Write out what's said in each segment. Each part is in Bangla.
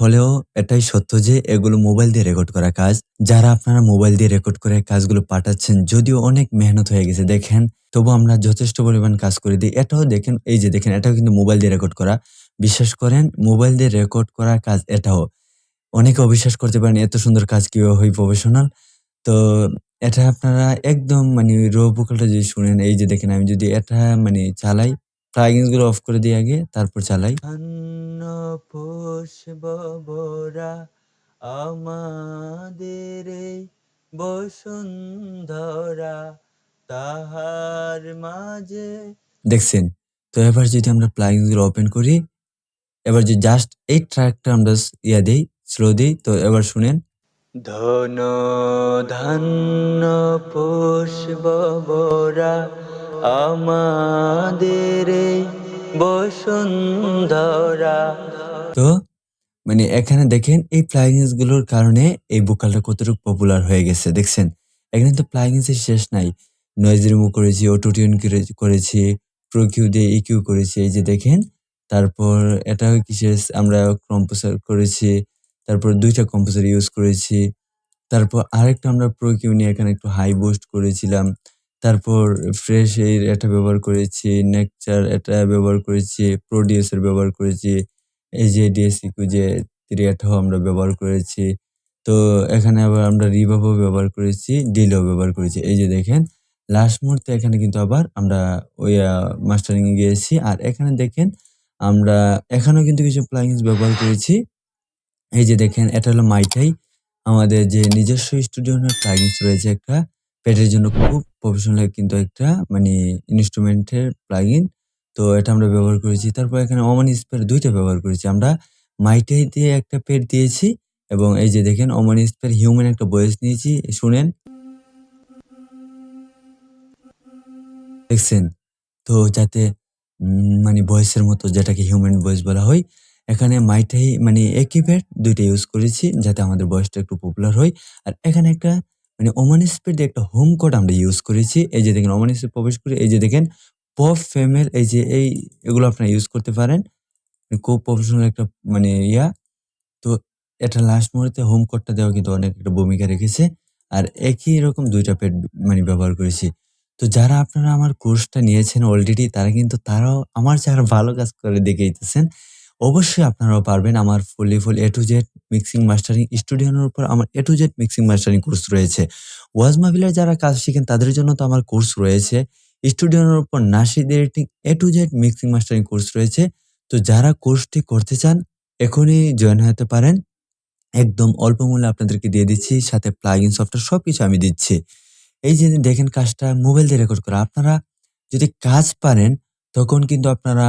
হলেও এটাই সত্য যে এগুলো মোবাইল দিয়ে রেকর্ড করা কাজ। যারা আপনারা মোবাইল দিয়ে রেকর্ড করে কাজগুলো পাঠাচ্ছেন যদিও অনেক মেহনত হয়ে গেছে দেখেন, তবু আমরা যথেষ্ট পরিমাণ কাজ করে দিই। এটাও দেখেন এই যে দেখেন এটাও কিন্তু মোবাইল দিয়ে রেকর্ড করা। বিশ্বাস করেন মোবাইল দিয়ে রেকর্ড করা কাজ এটাও। অনেকে অবিশ্বাস করতে পারেন এত সুন্দর কাজ কীভাবে হয় প্রফেশনাল। তো এটা আপনারা একদম মানে র ভোকালটা যদি শুনেন এই যে দেখেন আমি যদি এটা মানে চালাই, প্লাগইনসগুলো অফ করে দিই আগে তারপর চালাই। ধন্য পুষ্পবরা আমাদের বসুন্ধরা তাহার মাঝে দেখছেন? তো এবার যদি আমরা প্লাগইনসগুলো ওপেন করি, এবার যদি জাস্ট এই ট্র্যাকটা আমরা ইয়া দেই, স্লো দেই তো এবার শুনেন। ধন ধান্য পুষ্পবরা আমাদের বসুন্ধরা তো মানে এখানে দেখেন এই প্লাগইনসগুলোর কারণে এই ভোকালটা কতটুকু পপুলার হয়ে গেছে দেখছেন? এখানে তো প্লাগইনস এর শেষ নাই। নয়েজ রিমুভ করেছি, অটো টিউন করে করেছি, প্রো কিউ দিয়ে ইকিউ করেছি এই যে দেখেন। তারপর এটাও কিসের আমরা কম্পোজার করেছি। তারপর ২ টা কম্পোজার ইউজ করেছি। তারপর আরেকটা আমরা প্রো কিউ নিয়ে এখানে একটু হাই বুস্ট করেছিলাম। তারপর ফ্রেশ এর এটা ব্যবহার করেছি, নেকচার এটা ব্যবহার করেছি, প্রোডিউসার ব্যবহার করেছি। এই যে ডিএসইকিউ যে 3 এটাও আমরা ব্যবহার করেছি। তো এখানে আবার আমরা রিভার্ব ও ব্যবহার করেছি, ডিলও ব্যবহার করেছি। এই যে দেখেন লাস্ট মুহূর্তে এখানে কিন্তু আবার আমরা ওই মাস্টারিং এ গিয়েছি। আর এখানে দেখেন আমরা এখানেও কিন্তু কিছু প্লাগইনস ব্যবহার করেছি। এই যে দেখেন এটা হলো মাইটাই। আমাদের যে নিজস্ব স্টুডিওর প্লাগইনস রয়েছে একটা। পেটের জন্য খুব প্রফেশনাল কিন্তু একটা মানে ইন্সট্রুমেন্টের প্লাগইন। তো এটা আমরা ব্যবহার করেছি। তারপর এখানে ওমানি স্পেয়ার দুইটা ব্যবহার করেছি। আমরা মাইটাই দিয়ে একটা পেট দিয়েছি এবং এই যে দেখেন ওমানি স্পেয়ার হিউম্যান একটা বয়েস নিয়েছি, শুনেন। দেখছেন? তো যাতে মানে ভয়েসের মতো যেটাকে হিউম্যান ভয়েস বলা হয়। এখানে মাইটাই মানে একই পেট দুইটা ইউজ করেছি যাতে আমাদের ভয়েসটা একটু পপুলার হয়। আর এখানে একটা মানে ওমান দিয়ে একটা হোম কোড আমরা ইউজ করেছি। এই যে দেখেন ওমানি স্পেয়ার প্রবেশ করে, এই যে দেখেন পপ ফেমেল এই যে এই, এগুলো আপনারা ইউজ করতে পারেন। খুব প্রফেশনাল একটা মানে ইয়া। তো এটা লাস্ট মুহূর্তে হোম কোডটা দেওয়া কিন্তু অনেক একটা ভূমিকা রেখেছে। আর একই রকম ২ টা পেট মানে ব্যবহার করেছি। তো যারা আপনারা আমার কোর্সটা নিয়েছেন অলরেডি তারা কিন্তু, তারাও আমার চেয়ে আরও ভালো কাজ করে দেখাইতেছেন। অবশ্যই আপনারাও পারবেন আমার fully full A to Z mixing mastering স্টুডিওর উপর আমার A to Z mixing mastering course রয়েছে। ওয়াজ মাহফিলের যারা কাজ শিখেন, তাদের জন্য তো আমার কোর্স রয়েছে। স্টুডিওর উপর nasheed editing A to Z mixing mastering course রয়েছে। তো যারা কোর্সটি করতে চান, এখনই জয়েন হতে পারেন। একদম অল্প মূল্যে আপনাদেরকে দিয়ে দিচ্ছি। সাথে প্লাগইন সফটওয়্যার সব কিছু আমি দিচ্ছি। এই যে দেখেন কাজটা মোবাইল দিয়ে রেকর্ড করা। আপনারা যদি কাজ পারেন, তখন কিন্তু আপনারা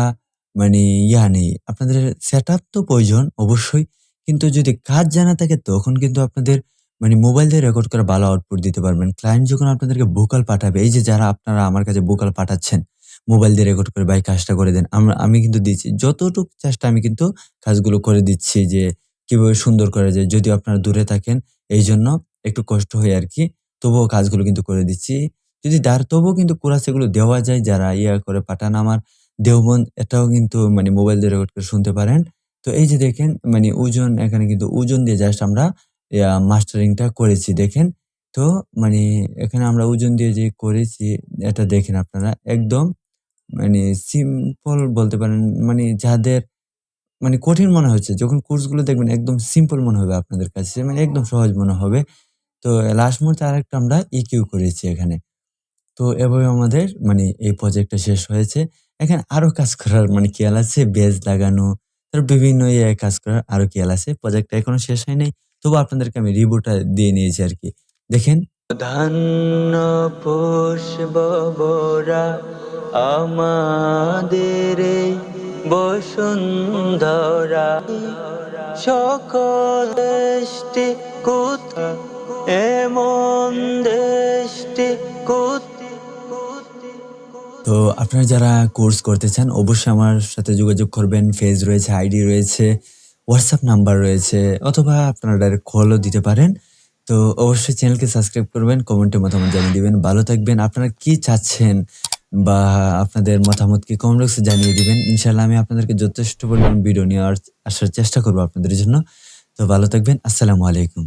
মানে ইয়া নেই। আপনাদের সেটআপ তো প্রয়োজন অবশ্যই। কিন্তু যদি কাজ জানা থাকে তখন কিন্তু আপনাদের মানে মোবাইল দিয়ে রেকর্ড করে ভালো আউটপুট দিতে পারবেন। ক্লায়েন্ট যখন আপনাদেরকে ভোকাল পাঠাবে, এই যে যারা আপনারা আমার কাছে ভোকাল পাঠাচ্ছেন মোবাইল দিয়ে রেকর্ড করে ভাই কাজটা করে দেন। আমরা, আমি কিন্তু দিচ্ছি। যতটুকু চেষ্টা আমি কিন্তু কাজগুলো করে দিচ্ছি যে কীভাবে সুন্দর করা যায়। যদি আপনারা দূরে থাকেন, এই জন্য একটু কষ্ট হয় আর কি, তবুও কাজগুলো কিন্তু করে দিচ্ছি। যদি দার তবুও কিন্তু কোরাস এগুলো দেওয়া যায়, যারা ইয়া করে পাঠান আমার দেওবন্দ এটাও কিন্তু মানে মোবাইল দিয়ে রেকর্ড করে শুনতে পারেন। তো এই যে দেখেন মানে ওজন, এখানে কিন্তু ওজন দিয়ে জাস্ট আমরা মাস্টারিংটা করেছি, দেখেন। তো মানে এখানে আমরা ওজন দিয়ে যে করেছি, এটা দেখেন আপনারা, একদম মানে সিম্পল বলতে পারেন মানে যাদের মানে কঠিন মনে হচ্ছে, যখন কোর্সগুলো দেখবেন একদম সিম্পল মনে হবে আপনাদের কাছে। মানে একদম সহজ মনে হবে। তো লাস্ট মুহূর্তে আরেকটা আমরা ইকিউ করেছি এখানে। তো এভাবে আমাদের মানে এই প্রজেক্টটা শেষ হয়েছে। এখানে আরও কাজ করার মানে খেয়াল আছে বেজ লাগানো, তারপর বিভিন্ন ইয়ে কাজ করার আরও খেয়াল আছে। প্রজেক্টটা এখনও শেষ হয় নাই। তবুও আপনাদেরকে আমি রিভিউটা দিয়ে নিয়েছি আর কি দেখেন। ধান্য পুষ্পবরা আমাদের বসুন্ধরা সকল দেশটি কোথা এমন দেশটি কোথা তো আপনারা যারা কোর্স করতে চান অবশ্যই আমার সাথে যোগাযোগ করবেন। ফেজ রয়েছে, আইডি রয়েছে, হোয়াটসঅ্যাপ নাম্বার রয়েছে অথবা আপনারা ডাইরেক্ট কলও দিতে পারেন। তো অবশ্যই চ্যানেলকে সাবস্ক্রাইব করবেন, কমেন্টে মতামত জানিয়ে দিবেন। ভালো থাকবেন। আপনারা কি চাচ্ছেন বা আপনাদের মতামতকে কমেন্ট বক্সে জানিয়ে দিবেন। ইনশাল্লাহ আমি আপনাদেরকে যথেষ্ট পরিমাণ ভিডিও নিয়ে আসার চেষ্টা করব আপনাদের জন্য। তো ভালো থাকবেন। আসসালামু আলাইকুম।